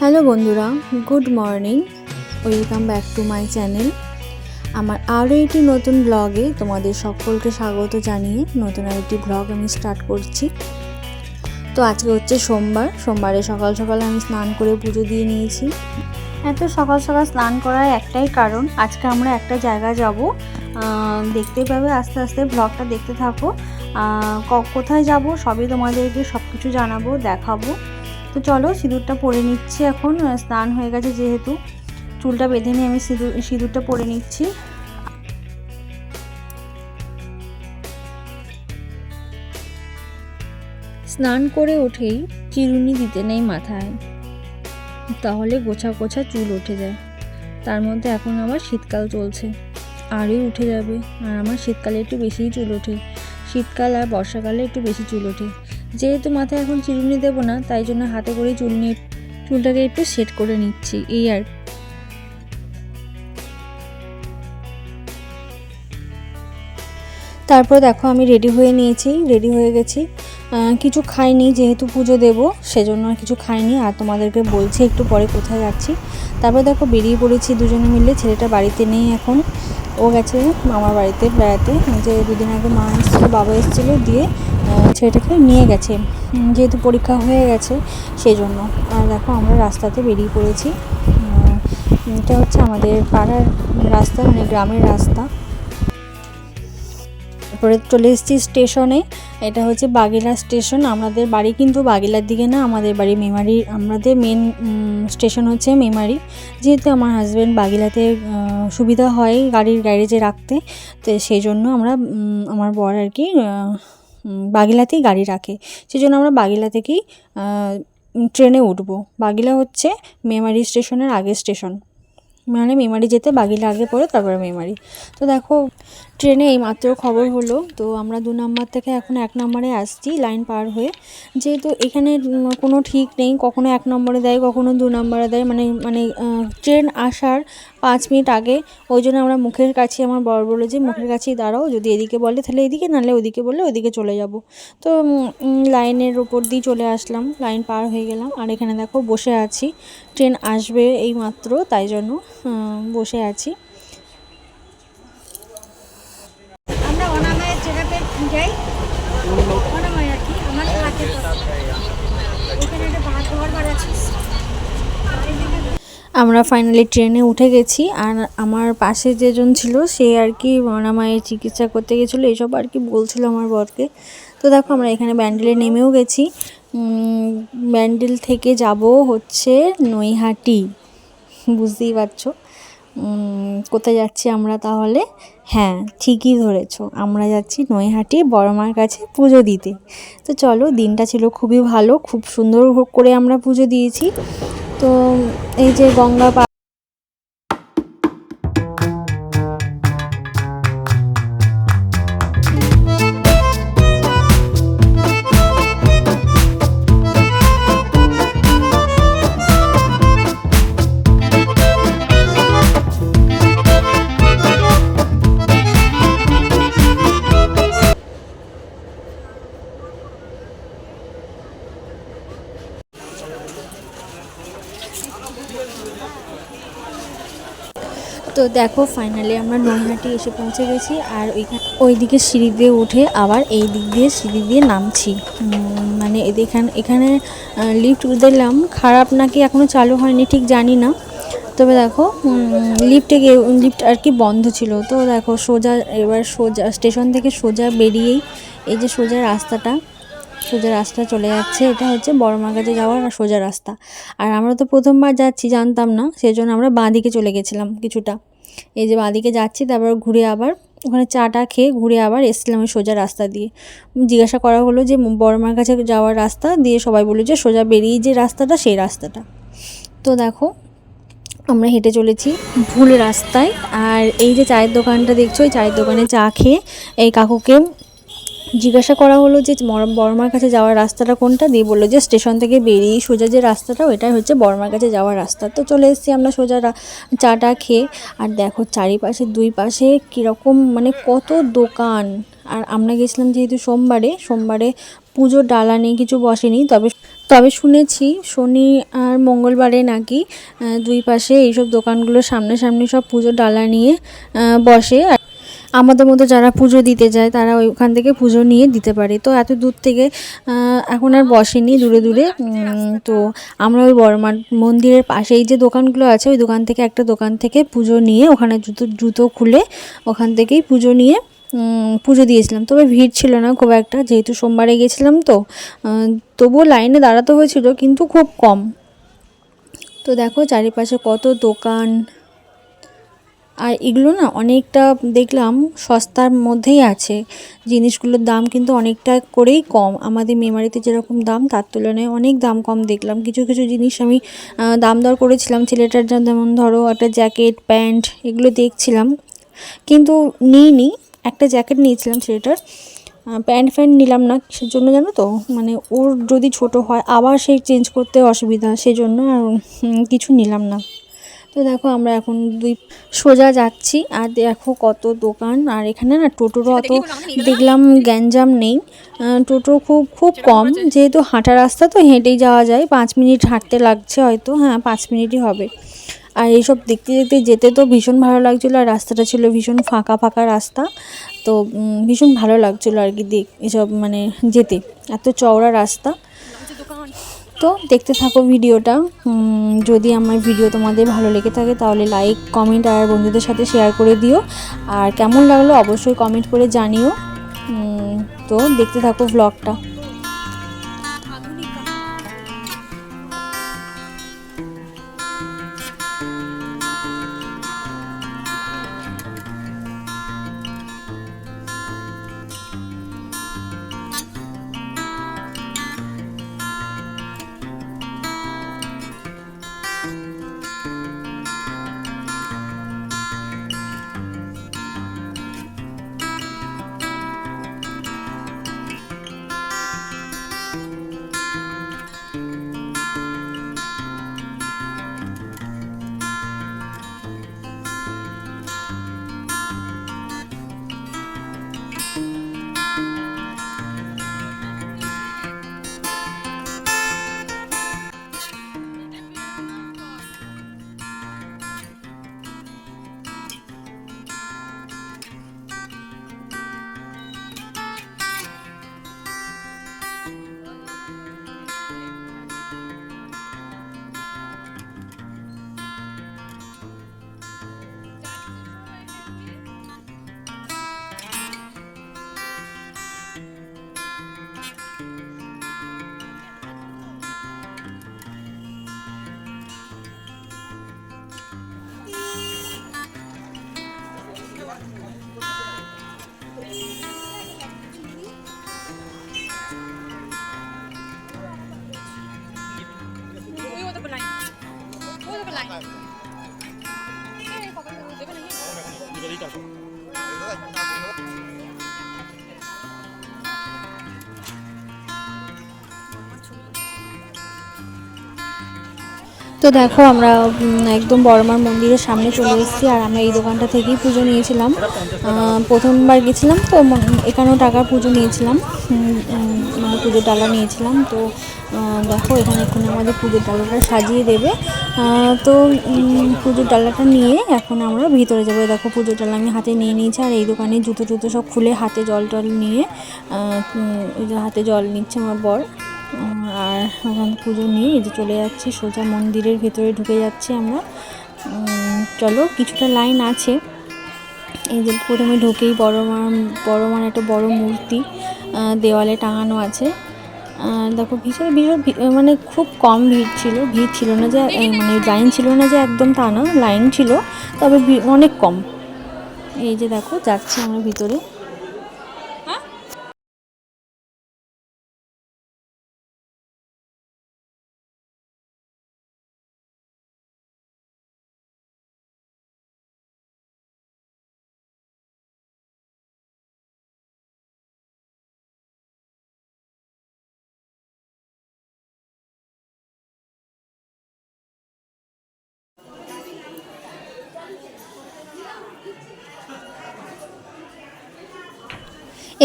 Hello বন্ধুরা, good morning. Welcome back to my channel. আমার আরও একটি নতুন ব্লগে তোমাদের সকলকে স্বাগত জানিয়ে নতুন আরেকটি ব্লগ আমি স্টার্ট করছি। তো আজকে হচ্ছে সোমবার। সোমবারে সকাল সকাল আমি স্নান করে পুজো দিয়ে নিয়েছি। এত সকাল সকাল স্নান করার একটাই কারণ, আজকে আমরা একটা জায়গায় যাব। দেখতেই পাবে, আস্তে আস্তে ব্লগটা দেখতে থাকো। কোথায় যাব সবই তোমাদেরকে সব কিছু জানাব, দেখাবো। তো চলো, সিঁদুরটা পরে নিচ্ছি এখন। স্নান হয়ে গেছে যেহেতু। চুলটা বেঁধে নিয়ে আমি সিঁদুর, সিঁদুরটা পরে নিচ্ছি। স্নান করে উঠেই চিরুনি দিতে নেই মাথায়। তাহলে গোছা গোছা চুল উঠে যায়। তার মধ্যে এখন আবার শীতকাল চলছে। আরই উঠে যাবে। আর আমার শীতকালে একটু বেশিই চুল ওঠে। শীতকাল আর বর্ষাকালে একটু বেশি চুল ওঠে। যেহেতু মাথায় এখন চিরুনি দেবো না, তাই জন্য হাতে করে চুল নিয়ে চুলটাকে একটু সেট করে নিচ্ছি। এই আর তারপর দেখো আমি রেডি হয়ে নিয়েছি। রেডি হয়ে গেছি। কিছু খাইনি, যেহেতু পুজো দেব, সেজন্য আর কিছু খাইনি। আর তোমাদেরকে বলছি, একটু পরে কোথায় যাচ্ছি। তারপর দেখো, বেরিয়ে পড়েছি দুজনে মিলে, ছেলেটা বাড়িতে নেই এখন। ও গেছে মামার বাড়িতে বেড়াতে। যে দুদিন আগে মা এসেছিল, বাবা এসেছিল দিয়ে ছেলেটাকে নিয়ে গেছে। যেহেতু পরীক্ষা হয়ে গেছে সেই জন্য আর দেখো, আমরা রাস্তাতে বেরিয়ে পড়েছি। এটা হচ্ছে আমাদের পাড়ার রাস্তা মানে গ্রামের রাস্তা। তারপরে চলে এসেছি স্টেশনে। এটা হচ্ছে বাগেলা স্টেশন। আমাদের বাড়ি কিন্তু বাগেলার দিকে না, আমাদের বাড়ি মেমারি। আমাদের মেন স্টেশন হচ্ছে মেমারি। যেহেতু আমার হাজব্যান্ড বাগেলাতে সুবিধা হয় গাড়ির গ্যারেজে রাখতে, তো সেই জন্য আমরা আমার বর আর কি বাগিলাতেই গাড়ি রাখে। সেই জন্য আমরা বাগিলা থেকেই ট্রেনে উঠবো। বাগিলা হচ্ছে মেমারি স্টেশনের আগের স্টেশন। মানে মেমারি যেতে বাগিলা আগে পড়ে তারপরে মেমারি। তো দেখো ট্রেনে এই মাত্র খবর হলো। তো আমরা দু নম্বর থেকে এখন এক নম্বরে আসছি, লাইন পার হয়ে। যেহেতু এখানে কোনো ঠিক নেই, কখনো এক নম্বরে দেয়, কখনো দু নম্বরে দেয়। মানে মানে ট্রেন আসার পাঁচ মিনিট আগে, ওই জন্য আমরা মুখের কাছে আমার বর বলে যে, মুখের কাছেই দাঁড়াও, যদি এদিকে বলে, তাহলে এদিকে, নাহলে ওদিকে বললে ওদিকে চলে যাব। তো লাইনের ওপর দিয়ে চলে আসলাম, লাইন পার হয়ে গেলাম। আর এখানে দেখো, বসে আছি, ট্রেন আসবে এই মাত্র তাই জন্য বসে আছি আমরা অনামায়ের যাই অনামায় আর কি আমার এখানে একটা ঘর আমরা ফাইনালি ট্রেনে উঠে গেছি, আর আমার পাশে যেজন ছিল, সে আর কি মায়ের চিকিৎসা করতে গেছিল এইসব আর কি বলছিল আমার বরকে। তো দেখো, আমরা এখানে ব্যান্ডেলে নেমেও গেছি। ব্যান্ডেল থেকে যাব হচ্ছে নৈহাটি। বুঝতেই পারছ? কোথায় যাচ্ছি আমরা তাহলে? হ্যাঁ ঠিকই ধরেছ। আমরা যাচ্ছি নৈহাটি বড় মার কাছে পুজো দিতে। তো চলো, দিনটা ছিল খুবই ভালো, খুব সুন্দর করে আমরা পুজো দিয়েছি। তো এই যে গঙ্গা দেখো ফাইনালি আমরা নৈহাটি এসে পৌঁছে গেছি আর ওইখানে, ওইদিকে সিঁড়ি দিয়ে উঠে আবার এই দিক দিয়ে সিঁড়ি দিয়ে নামছি। মানে এখানে এখানে লিফট দিলাম খারাপ নাকি এখনও চালু হয়নি, ঠিক জানি না। তবে দেখো লিফটে গিয়ে লিফট আর কি বন্ধ ছিল। তো দেখো, সোজা, এবার সোজা স্টেশন থেকে সোজা বেরিয়েই এই যে সোজা রাস্তাটা, সোজা রাস্তা চলে যাচ্ছে। এটা হচ্ছে বড়মার কাছে যাওয়ার সোজা রাস্তা। আর আমরা তো প্রথমবার যাচ্ছি, জানতাম না। সেই জন্য আমরা বাঁ দিকে চলে গেছিলাম কিছুটা। এই যে বাঁদিকে যাচ্ছি, তারপর ঘুরে আবার ওখানে চাটা খেয়ে ঘুরে আবার এসেছিলাম ওই সোজা রাস্তা দিয়ে। জিজ্ঞাসা করা হলো যে বড়মার কাছে যাওয়ার রাস্তা দিয়ে সবাই বলল যে সোজা বেরিয়ে যে রাস্তাটা সেই রাস্তাটা। তো দেখো, আমরা হেঁটে চলেছি ভুল রাস্তায়। আর এই যে চায়ের দোকানটা দেখছ ওই চায়ের দোকানে চা খেয়ে এই কাকুকে জিজ্ঞাসা করা হলো যে মর- বড়মার কাছে যাওয়ার রাস্তাটা কোনটা? দিয়ে বলল যে স্টেশন থেকে বেরিয়ে সোজা যে রাস্তাটা, ওইটাই হচ্ছে বর্মার কাছে যাওয়ার রাস্তা। তো চলে এসেছি আমরা সোজা চাটা খেয়ে। আর দেখো চারিপাশে, দুই পাশে কীরকম মানে কত দোকান। আর আমরা গেছিলাম যেহেতু সোমবারে সোমবারে পুজোর ডালা নেই কিছু বসেনি। তবে তবে শুনেছি শনি আর মঙ্গলবারে নাকি দুই পাশে এইসব দোকানগুলো সামনাসামনি সব পুজোর ডালা নিয়ে বসে। আর আমাদের মতো যারা পুজো দিতে যায়, তারা ওইখান থেকে পুজো নিয়ে দিতে পারে। তো এত দূর থেকে এখন আর বসেনি দূরে দূরে। তো আমরা ওই বড়মার মন্দিরের পাশেই যে দোকানগুলো আছে, ওই দোকান থেকে একটা দোকান থেকে পুজো নিয়ে ওখানে জুতো জুতো খুলে ওখান থেকেই পুজো নিয়ে পুজো দিয়েছিলাম। তবে ভিড় ছিল না খুব একটা, যেহেতু সোমবারে গেছিলাম তো তবুও লাইনে দাঁড়াতে হয়েছিল, কিন্তু খুব কম। তো দেখো চারিপাশে কত দোকান। আর এগুলো না অনেকটা দেখলাম সস্তার মধ্যেই আছে। জিনিসগুলোর দাম কিন্তু অনেকটা করেই কম। আমাদের মেমারিতে যেরকম দাম, তার তুলনায় অনেক দাম কম দেখলাম। কিছু কিছু জিনিস আমি দাম দর করেছিলাম। ছেলেটার যেমন ধরো একটা জ্যাকেট প্যান্ট এগুলো দেখছিলাম। কিন্তু নিইনি। একটা জ্যাকেট নিয়েছিলাম ছেলেটার। প্যান্ট ফ্যান্ট নিলাম না। কিসের জন্য জানো তো? মানে ওর যদি ছোট হয়, আবার সেই চেঞ্জ করতে অসুবিধা। সেজন্য আর কিছু নিলাম না। তো দেখো আমরা এখন দুই সোজা যাচ্ছি। আর দেখো কত দোকান। আর এখানে না টোটোরও অত দেখলাম গ্যাঞ্জাম নেই। টোটো খুব খুব কম। যেহেতু হাঁটা রাস্তা তো হেঁটেই যাওয়া যায়। পাঁচ মিনিট হাঁটতে লাগছে হয়তো। হ্যাঁ পাঁচ মিনিটই হবে। আর এইসব দেখতে দেখতে যেতে তো ভীষণ ভালো লাগছিল। আর রাস্তাটা ছিল ভীষণ ফাঁকা ফাঁকা রাস্তা। তো ভীষণ ভালো লাগছিল আর কি দেখ এসব মানে যেতে। এত চওড়া রাস্তা। তো দেখতে থাকো ভিডিওটা। যদি আমার ভিডিও তোমাদের ভালো লেগে থাকে তাহলে লাইক কমেন্ট আর বন্ধুদের সাথে শেয়ার করে দিও। আর কেমন লাগল অবশ্যই কমেন্ট করে জানিও। তো দেখতে থাকো ভ্লগটা তো দেখো, আমরা একদম বড়মার মন্দিরের সামনে চলে এসেছি, আর আমরা এই দোকানটা থেকেই পুজো নিয়েছিলাম। প্রথমবার গেছিলাম, তো এখানেও টাকার পুজো নিয়েছিলাম মানে পুজোর ডালা নিয়েছিলাম। তো দেখো, এখানে এখন আমাদের পুজোর ডালাটা সাজিয়ে দেবে। তো পুজোর ডালাটা নিয়ে এখন আমরা ভিতরে যাব। দেখো, পুজোর ডালা আমি হাতে নিয়ে নিয়েছি, আর এই দোকানে জুতো টুতো সব খুলে হাতে জল টল নিয়ে হাতে জল নিচ্ছে আমার বর। আর ওখান পুজো নিয়ে এই যে চলে যাচ্ছি, সোজা মন্দিরের ভেতরে ঢুকে যাচ্ছি আমরা। চলো, কিছুটা লাইন আছে। এই যে প্রথমে ঢুকেই বড় মা, বড় মার একটা বড় মূর্তি দেওয়ালে টাঙানো আছে। দেখো ভীষণ ভীষণ মানে খুব কম ভিড় ছিল ভিড় ছিল না যে মানে লাইন ছিল না যে একদম তা না লাইন ছিল, তবে অনেক কম। এই যে দেখো, যাচ্ছি আমরা ভিতরে।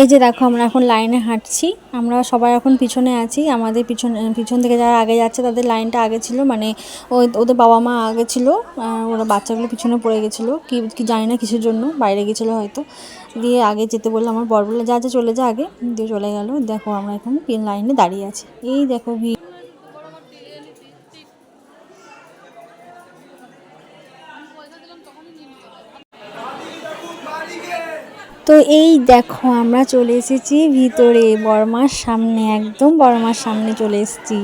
এই যে দেখো, আমরা এখন লাইনে হাঁটছি। আমরা সবাই এখন পিছনে আছি। আমাদের পিছন পিছন থেকে যারা আগে যাচ্ছে, তাদের লাইনটা আগে ছিল। মানে ওই ওদের বাবা মা আগে ছিল। ওরা বাচ্চাগুলো পিছনে পড়ে গেছিল। কি কি জানি না কিসের জন্য, বাইরে গেছিল হয়তো। দিয়ে আগে যেতে বলল, আমার বর বলে যা যা, চলে যা আগে। দিয়ে চলে গেলো। দেখো, আমরা এখন লাইনে দাঁড়িয়ে আছি। এই দেখো ভি তো এই দেখো, আমরা চলে এসেছি ভিতরে। বর্মার সামনে, একদম বর্মার সামনে চলে এসেছি।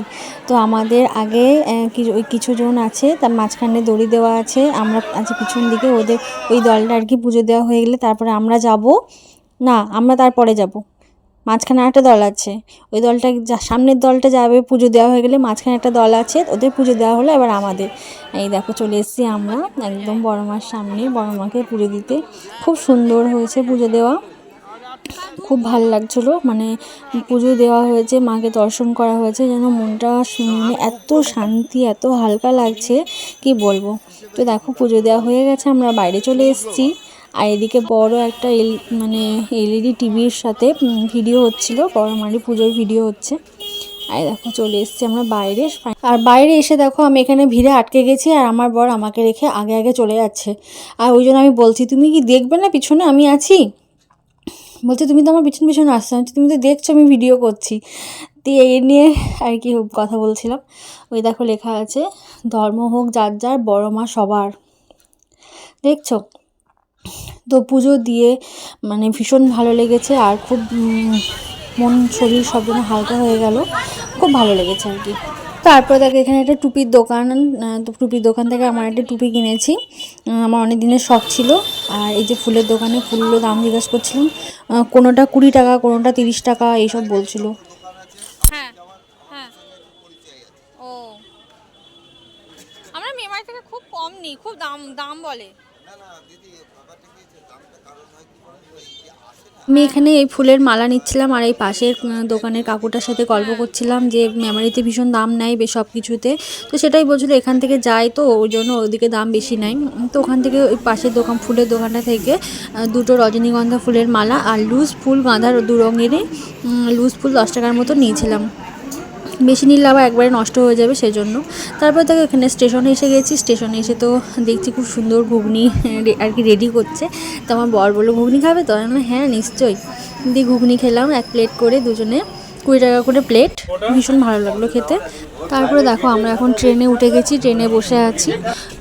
তো আমাদের আগে কিছু জন আছে, তার মাঝখানে দড়ি দেওয়া আছে। আমরা আছে পিছন দিকে ওদের, ওই দলটা আর কি পুজো দেওয়া হয়ে গেলে তারপরে আমরা যাব। না, আমরা তারপরে যাব। মাঝখানে একটা দল আছে। ওই দলটা সামনের দলটা যাবে পুজো দেওয়া হয়ে গেলে মাঝখানে একটা দল আছে, ওদের পুজো দেওয়া হলো এবার আমাদের। এই দেখো চলে এসেছি আমরা, একদম বড় মার সামনে, বড় মাকে পুজো দিতে। খুব সুন্দর হয়েছে পুজো দেওয়া। খুব ভালো লাগছিল মানে পুজো দেওয়া হয়েছে, মাকে দর্শন করা হয়েছে, যেন মনটা শুনে এত শান্তি, এত হালকা লাগছে, কি বলব? তো দেখো পুজো দেওয়া হয়ে গেছে, আমরা বাইরে চলে এসেছি। আর এদিকে বড় একটা এল মানে এলইডি টিভির সাথে ভিডিও হচ্ছিল বড় মারি পুজোর ভিডিও হচ্ছে। আর দেখো, চলে এসেছি আমরা বাইরে আর বাইরে এসে দেখো, আমি এখানে ভিড়ে আটকে গেছি, আর আমার বর আমাকে রেখে আগে আগে চলে যাচ্ছে। আর ওই জন্য আমি বলছি, তুমি কি দেখবে না পিছনে? আমি আছি। বলছে, তুমি তো আমার পিছন পিছনে আসছো। তুমি তো দেখছ, আমি ভিডিও করছি। দিয়ে এই নিয়ে আর কি কথা বলছিলাম। ওই দেখো লেখা আছে, ধর্ম হোক যার যার, বড় মা সবার। দেখছ? তো পুজো দিয়ে মানে ভীষণ ভালো লেগেছে আর খুব মন শরীর সব যেন হালকা হয়ে গেল খুব ভালো লেগেছে আর কি। তারপর দেখো এখানে একটা টুপির দোকান তো টুপির দোকান থেকে আমার একটা টুপি কিনেছি। আমার অনেক দিনের শখ ছিল আর এই যে ফুলের দোকানে ফুলগুলো দাম জিজ্ঞাসা করছিলাম কোনোটা কুড়ি টাকা কোনোটা তিরিশ টাকা এইসব বলছিল। হ্যাঁ হ্যাঁ। ও। আমরা মেমারি থেকে খুব কম নিই খুব দাম দাম বলে। আমি এখানে এই ফুলের মালা নিচ্ছিলাম আর এই পাশের দোকানের কাকুটার সাথে গল্প করছিলাম যে মেমারিতে ভীষণ দাম নেয় বেশ সব কিছুতে তো সেটাই বলছিল এখান থেকে যায় তো ওই জন্য ওদিকে দাম বেশি নেয়। তো ওখান থেকে ওই পাশের দোকান, ফুলের দোকানটা থেকে দুটো রজনীগন্ধা ফুলের মালা আর লুজ ফুল গাঁধার দু রঙেরই লুজ ফুল দশ টাকার মতো নিয়েছিলাম। বেশি নিলে আবার একবারে নষ্ট হয়ে যাবে সেজন্য। তারপর দেখো এখানে স্টেশনে এসে গেছি, স্টেশনে এসে তো দেখছি খুব সুন্দর ঘুগনি আর কি রেডি করছে। তো আমার বর বলল, ঘুগনি খাবে? তো আমি হ্যাঁ নিশ্চয়ই। দিয়ে ঘুগনি খেলাম, এক প্লেট করে দুজনে। কুড়ি টাকা করে প্লেট ভীষণ ভালো লাগল খেতে। তারপরে দেখো, আমরা এখন ট্রেনে উঠে গেছি, ট্রেনে বসে আছি।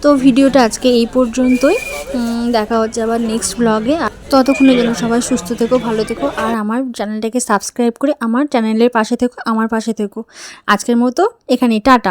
তো ভিডিওটা আজকে এই পর্যন্তই। দেখা হচ্ছে আবার নেক্সট ব্লগে ততক্ষণের যেন সবাই সুস্থ থেকো, ভালো থেকো, আর আমার চ্যানেলটাকে সাবস্ক্রাইব করে আমার চ্যানেলের পাশে থেকো, আমার পাশে থেকো। আজকের মতো এখানে টাটা।